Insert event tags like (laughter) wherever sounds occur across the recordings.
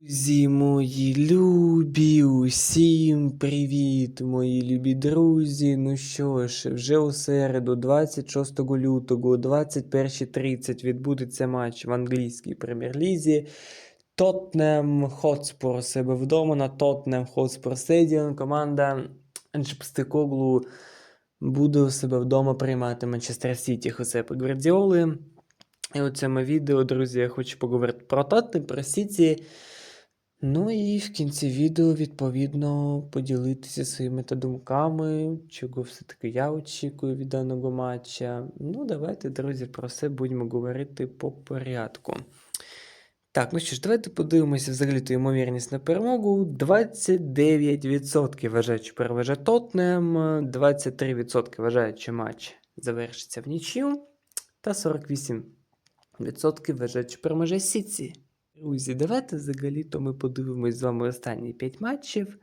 Друзі мої любі, усім привіт, мої любі друзі. Ну що ж, вже у середу, 26 лютого, о 21.30 відбудеться матч в англійській прем'єр-лізі. Тоттенем Хотспор себе вдома на Тоттенем Хотспор Стедіон. Команда Анчепстикоглу буде у себе вдома приймати Манчестер Сіті Хосепа Гвардіоли. І у цьому відео, друзі, я хочу поговорити про Тоттенем, про Сіті. Ну і в кінці відео, відповідно, поділитися своїми та думками, чого все-таки я очікую від даного матча. Ну, давайте, друзі, про все будемо говорити по порядку. Так, ну що ж, давайте подивимося взагалі ту ймовірність на перемогу. 29% вважають, що перевеже Тотнем, 23% вважають, що матч завершиться в нічю, та 48% вважають, що переможе Сіті. Друзі, давайте взагалі-то ми подивимось з вами останні 5 матчів,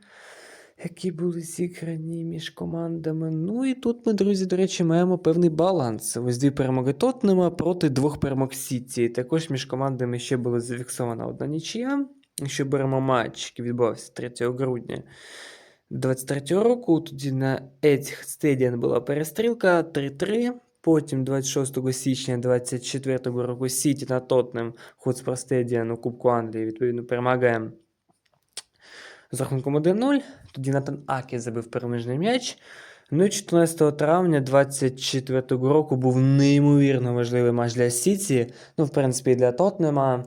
які були зіграні між командами. Ну і тут ми, друзі, до речі, маємо певний баланс. Ось дві перемоги Тотнема проти двох перемог Сіті. Також між командами ще була зафіксована одна нічия. Якщо беремо матч, який відбувався 3 грудня 2023 року, тоді на Etihad Stadium була перестрілка 3-3. Потім 26 січня 24 року Сіті на Тотнем Хотспор Стедіан у Кубку Англії, відповідно, перемагає з рахунком 1-0. Тоді Натан Акі забив переміжний м'яч. Ну і 14 травня 24 року був неймовірно важливий матч для Сіті. Ну, в принципі, і для Тотнема.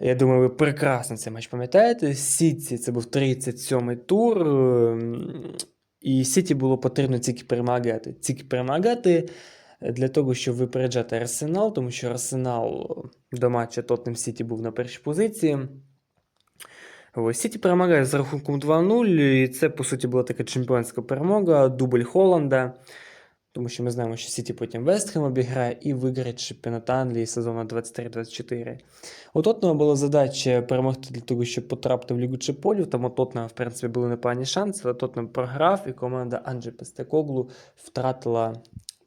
Я думаю, ви прекрасно цей матч пам'ятаєте. Сіті це був 37-й тур. ем, І Сіті було потрібно тільки перемагати. Тільки перемагати для того, щоб випереджати Арсенал, тому що Арсенал до матча Тоттенхем Сіті був на першій позиції. Ось Сіті перемагає з рахунком 2-0, і це, по суті, була така чемпіонська перемога, дубль Холланда. Тому що ми знаємо, що Сіті потім Вестхем обіграє і виграє чемпіонат Англії сезону 23-24. У Тотнема була задача перемогти для того, щоб потрапити в Лігу Чеполів. Там у Тотнема, в принципі, були непогані шанси, але Тотнем програв, і команда Анджі Пестекоглу втратила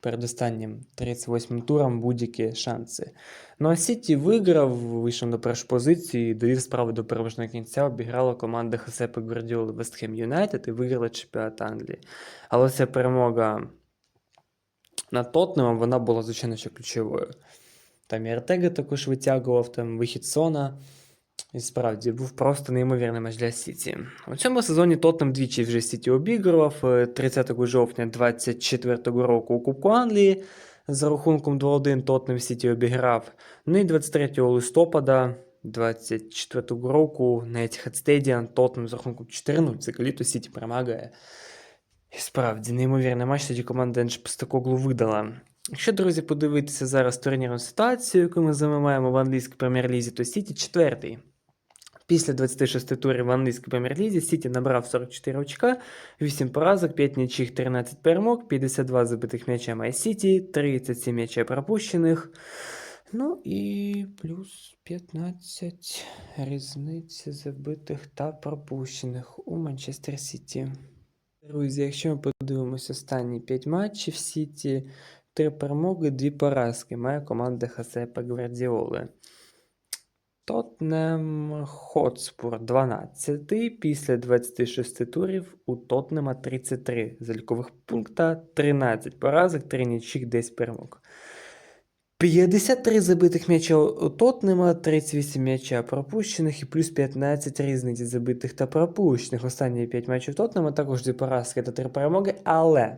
перед останнім 38-м туром будь-які шанси. Ну а Сіті виграв, вийшов на першу позицію і довів справу до переможного кінця. Обіграла команда Хосепа Гвардіоли Вестхем Юнайтед і виграла чемпіонат Англії. Але ця перемога над Тотнемом, вона була, звичайно, ще ключовою. Там і Артега також витягував, там вихід Сона. І справді був просто неймовірний матч для Сіті. У цьому сезоні Тоттенхем двічі вже Сіті обігрував е, 30 жовтня 24 року у Кубку Англії. За рахунком 2-1 Тоттенхем Сіті обіграв. Ну і 23 листопада 24 року на Etihad Stadium Тоттенхем за рахунком 4-0. Взагалі то Сіті перемагає. І справді, неймовірний матч тоді команда Еншпостакоглу видала. Якщо, друзі, подивитися зараз турнірну ситуацію, яку ми з вами маємо в англійській прем'єр-лізі, то Сіті четвертий. Після 26 турів в англійській прем'єр-лізі Сіті набрав 44 очка, 8 поразок, 5 нічих, 13 перемог, 52 забитих м'яча має Сіті, 37 м'яча пропущених. Ну і плюс 15 різниці забитих та пропущених у Манчестер Сіті. Друзі, якщо ми подивимося останні 5 матчів Сіті, 3 перемоги, 2 поразки має команда Хасепа Гвардіоли. Тотнем Хотспур 12. Після 26 турів у Тотнема 33 залікових пункта, 13 поразок, 3 нічих, 10 перемог. 53 забитих м'яча у Тотнема, 38 м'яча пропущених і плюс 15 різниці забитих та пропущених. Останні 5 матчів Тотнема також 2 поразки та 3 перемоги, але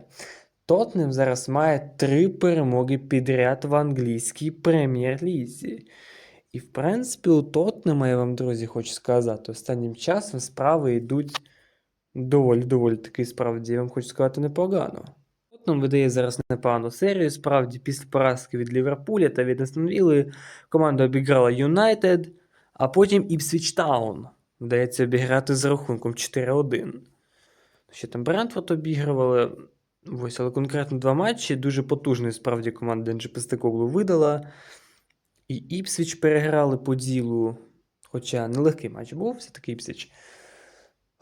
Тотнем зараз має 3 перемоги підряд в англійській прем'єр-лізі. І, в принципі, у Тотнема, я вам, друзі, хочу сказати, останнім часом справи йдуть доволі доволі таки справді, я вам хочу сказати, непогано. Тотнем видає зараз непогану серію. Справді, після поразки від Ліверпуля та від Вілли команда обіграла Юнайтед, а потім Іпсвіч Таун. Вдається обіграти з рахунком 4-1. Ще там Брентфорд обігрували. Ось, але конкретно два матчі. Дуже потужний справді команда Денджі видала. І Іпсвіч переграли по ділу. Хоча нелегкий матч був, все-таки Іпсвіч.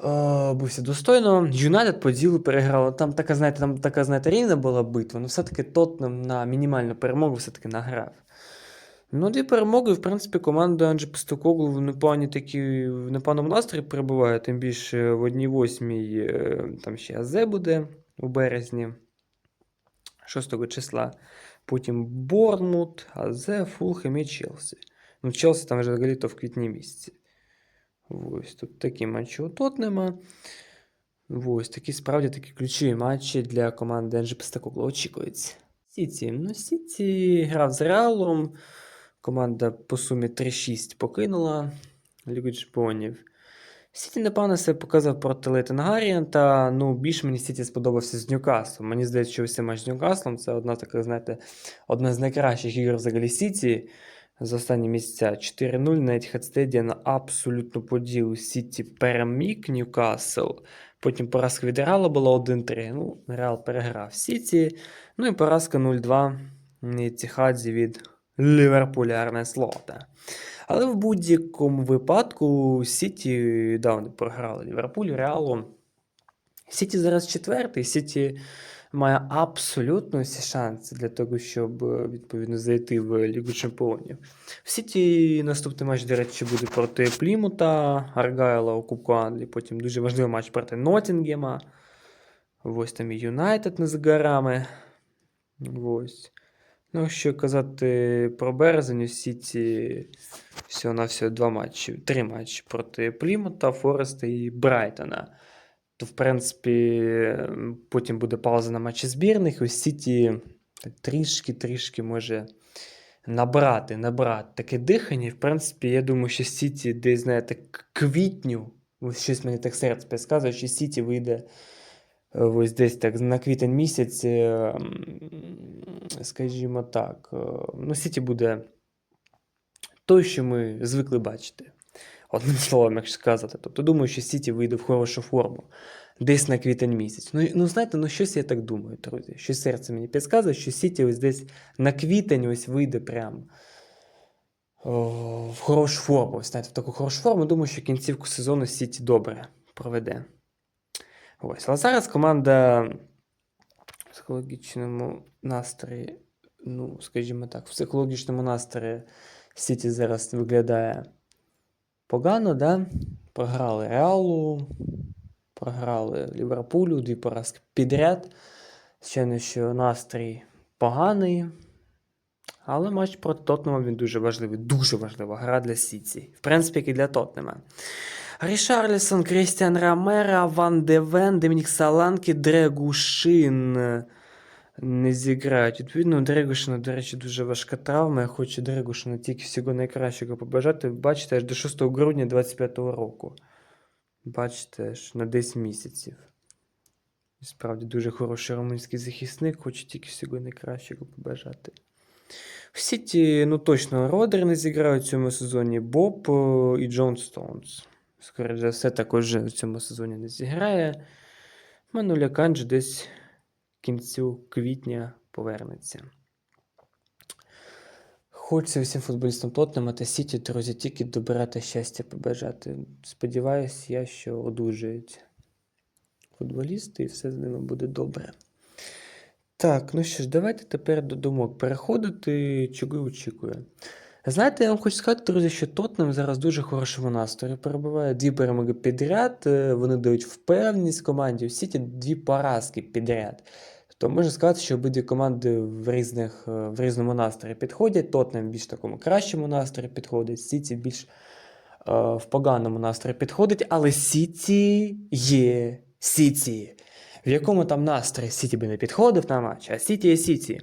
Е, бувся достойно. Юнайтед по ділу переграли. Там така, знаєте, там така, знаєте, рівна була битва, але все-таки Тотнем на мінімальну перемогу все-таки награв. Ну, дві перемоги, в принципі, команда Анджі Постокоглу в непогані такі, в непоганому настрої перебуває, тим більше в 1-8 е, там ще АЗ буде у березні 6 числа. Потім Борнмут, АЗ, Фулхем і Челсі. Ну, Челсі там вже взагалі-то в квітні місяці. Ось тут такі матчі у Тотнема. Ось такі справді такі ключові матчі для команди Анджі Постокоглу очікуються. Сіті. Ну, Сіті грав з Реалом. Команда по сумі 3-6 покинула Лігу Чемпіонів. Сіті, напевно, себе показав проти Лейтенгарія, та ну, більше мені Сіті сподобався з Ньюкаслом. Мені здається, що ось матч з Ньюкаслом це одна така, знаєте, одна з найкращих ігор взагалі Сіті за останні місяця. 4-0 на Etihad Stadium абсолютно по ділу. Сіті переміг Ньюкасл. Потім поразка від Реала була 1-3. Ну, Реал переграв Сіті. Ну і поразка 0-2 на Етихаді від Ліверпуля Арне Слота. Але в будь-якому випадку Сіті да, вони програли Ліверпулю, Реалу. Сіті зараз четвертий. Сіті має абсолютно всі шанси для того, щоб відповідно зайти в Лігу Чемпіонів. В Сіті наступний матч, до речі, буде проти Плімута, Аргайла у Кубку Англії. Потім дуже важливий матч проти Ноттінгема. Ось там і Юнайтед не за горами. Ось. Ну, що казати про березень, у Сіті всього на всього два матчі, три матчі проти Плімута, Фореста і Брайтона. То, в принципі, потім буде пауза на матчі збірних. У Сіті трішки-трішки може набрати, набрати таке дихання. І, в принципі, я думаю, що Сіті десь, знаєте, квітню, щось мені так серце підказує, що Сіті вийде ось десь так на квітень місяць, е, скажімо так, е, ну, Сіті буде той, що ми звикли бачити. Одним словом, якщо сказати. Тобто думаю, що Сіті вийде в хорошу форму десь на квітень місяць. Ну, ну знаєте, ну щось я так думаю, друзі. Щось серце мені підказує, що Сіті ось десь на квітень ось вийде прям о, в хорошу форму. Ось, знаєте, в таку хорошу форму. Думаю, що кінцівку сезону Сіті добре проведе. Ось. Але зараз команда в психологічному настрої, ну, скажімо так, в психологічному настрої Сіті зараз виглядає погано, да? Програли Реалу, програли Ліверпулю, дві поразки підряд. Звичайно, що настрій поганий. Але матч проти Тотнема він дуже важливий. Дуже важлива гра для Сіті. В принципі, як і для Тотнема. Рішарлісон, Крістіан Рамера, Ван Девен, Домінік Саланки, Дрегушин не зіграють. Відповідно, Дрегушина, до речі, дуже важка травма. Я хочу Дрегушина тільки всього найкращого побажати. Бачите, аж до 6 грудня 25-го року. Бачите, аж на 10 місяців. І Справді дуже хороший румунський захисник, хочу тільки всього найкращого побажати. В Сіті, ну точно, Родер не зіграють в цьому сезоні, Боб е, і Джон Стоунс. Скоріше за все, також в цьому сезоні не зіграє. Мануля Канджі десь в кінцю квітня повернеться. Хочеться всім футболістам Тотнема та Сіті, друзі, тільки добра та щастя побажати. Сподіваюсь, я, що одужують футболісти і все з ними буде добре. Так, ну що ж, давайте тепер до думок переходити, чого очікує. Знаєте, я вам хочу сказати, друзі, що Тотнем зараз дуже хорошому настрої перебуває. Дві перемоги підряд, е, вони дають впевненість команді. У Сіті дві поразки підряд. Тобто можна сказати, що обидві команди в, різних, е, в різному настрої підходять. Тотнем більш такому кращому настрої підходить, Сіті більш е, в поганому настрої підходить, але Сіті є Сіті. В якому там настрої Сіті би не підходив на матч, а Сіті є Сіті.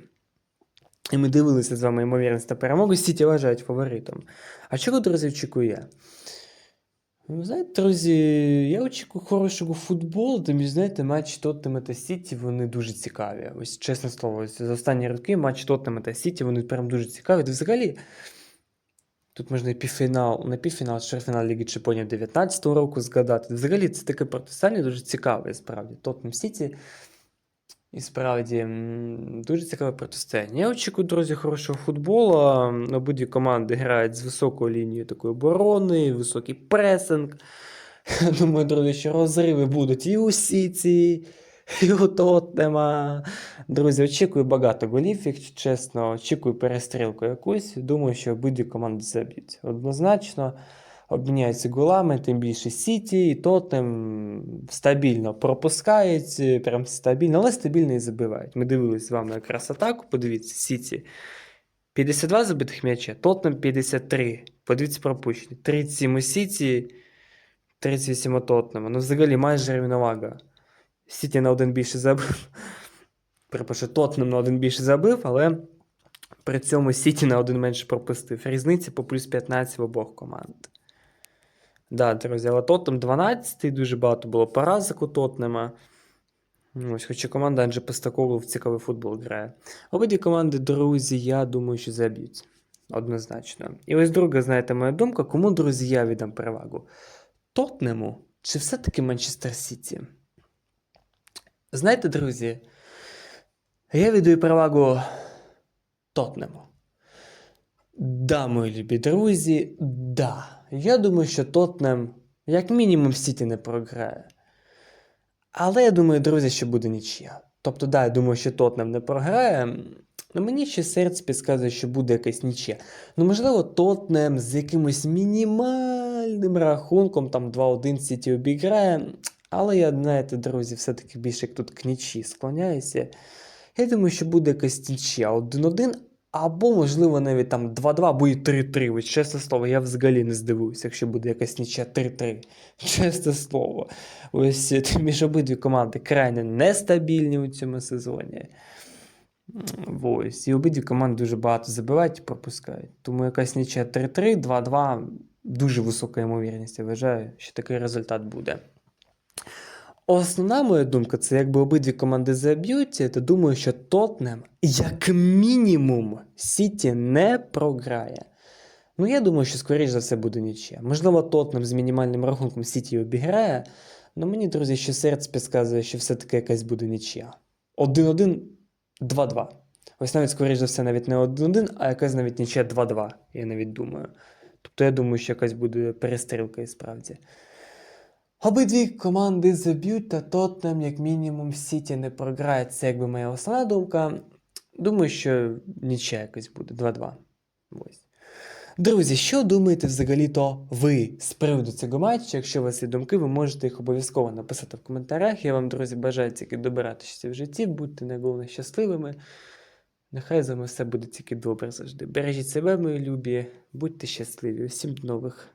І ми дивилися з вами ймовірність та перемогу. Сіті вважають фаворитом. А чого, друзі, очікую я? Ви знаєте, друзі, я очікую хорошого футболу, тому, знаєте, матчі Тоттема та Сіті, вони дуже цікаві. Ось, чесне слово, ось за останні роки матчі Тоттема та Сіті, вони прям дуже цікаві. Та взагалі, тут можна і півфінал, не півфінал, а чвертьфінал Ліги Чемпіонів 19-го року згадати. Взагалі, це таке протистояння дуже цікаве, справді. Тоттем Сіті. І справді дуже цікаве протистояння. Я очікую, друзі, хорошого футболу. Обидві команди грають з високою лінією такої оборони, високий пресинг. (laughs) Думаю, друзі, що розриви будуть і у Сіті, І у Тоттенема. Друзі, очікую багато голів, якщо чесно. Очікую перестрілку якусь. Думаю, що обидві команди заб'ють. Однозначно обміняються голами, тим більше Сіті і Тоттенем стабільно пропускають, прям стабільно, але стабільно і забивають. Ми дивились з вами якраз атаку. Подивіться, Сіті 52 забитих м'яча, Тоттенем 53. Подивіться пропущені. 37 у Сіті, 38 у Тоттенема. Ну, взагалі майже рівновага. Сіті на один більше забив. Перепрошую, Тоттенем на один більше забив, але при цьому Сіті на один менше пропустив. Різниця по плюс 15 в обох команд. Да, друзі, але Тоттенем 12 дуже багато було поразок у Тоттенема. Ось, хоча команда Анджі Постакову в цікавий футбол грає. Обидві команди, друзі, я думаю, що заб'ють. Однозначно. І ось друга, знаєте, моя думка, кому, друзі, я віддам перевагу? Тотнему чи все-таки Манчестер Сіті? Знаєте, друзі, я віддаю перевагу Тотнему. Да, мої любі друзі, да. Я думаю, що Тотнем, як мінімум, Сіті не програє. Але я думаю, друзі, що буде нічия. Тобто, да, я думаю, що Тотнем не програє. Ну, мені ще серце підказує, що буде якась нічия. Ну, можливо, Тотнем з якимось мінімальним рахунком, там 2-1 Сіті обіграє. Але я, знаєте, друзі, все-таки більше як тут к нічі склоняюся. Я думаю, що буде якась нічия 1-1, або, можливо, навіть там 2-2, або і 3-3. Ось, чесне слово, я взагалі не здивуюся, якщо буде якась нічия 3-3. (laughs) Чесне слово. Ось е, між обидві команди крайне нестабільні у цьому сезоні. Ось. І обидві команди дуже багато забивають і пропускають. Тому якась нічия 3-3, 2-2 дуже висока ймовірність. Я вважаю, що такий результат буде. Основна моя думка, це якби обидві команди заб'ють, то думаю, що Тотнем, як мінімум, Сіті не програє. Ну, я думаю, що скоріш за все буде нічия. Можливо, Тотнем з мінімальним рахунком Сіті обіграє, але мені, друзі, ще серце підказує, що все-таки якась буде нічия. 1-1, 2-2. Ось навіть, скоріш за все, навіть не 1-1, а якась навіть нічия 2-2, я навіть думаю. Тобто я думаю, що якась буде перестрілка і справді. Обидві команди заб'ють, та Тоттенем, як мінімум, Сіті не програє. Це якби моя основна думка. Думаю, що нічия якось буде 2-2. Ось. Друзі, що думаєте взагалі-то ви з приводу цього матчу? Якщо у вас є думки, ви можете їх обов'язково написати в коментарях. Я вам, друзі, бажаю тільки добиратися в житті, будьте найголовніше щасливими. Нехай з вами все буде тільки добре завжди. Бережіть себе, мої любі, будьте щасливі. Усім до нових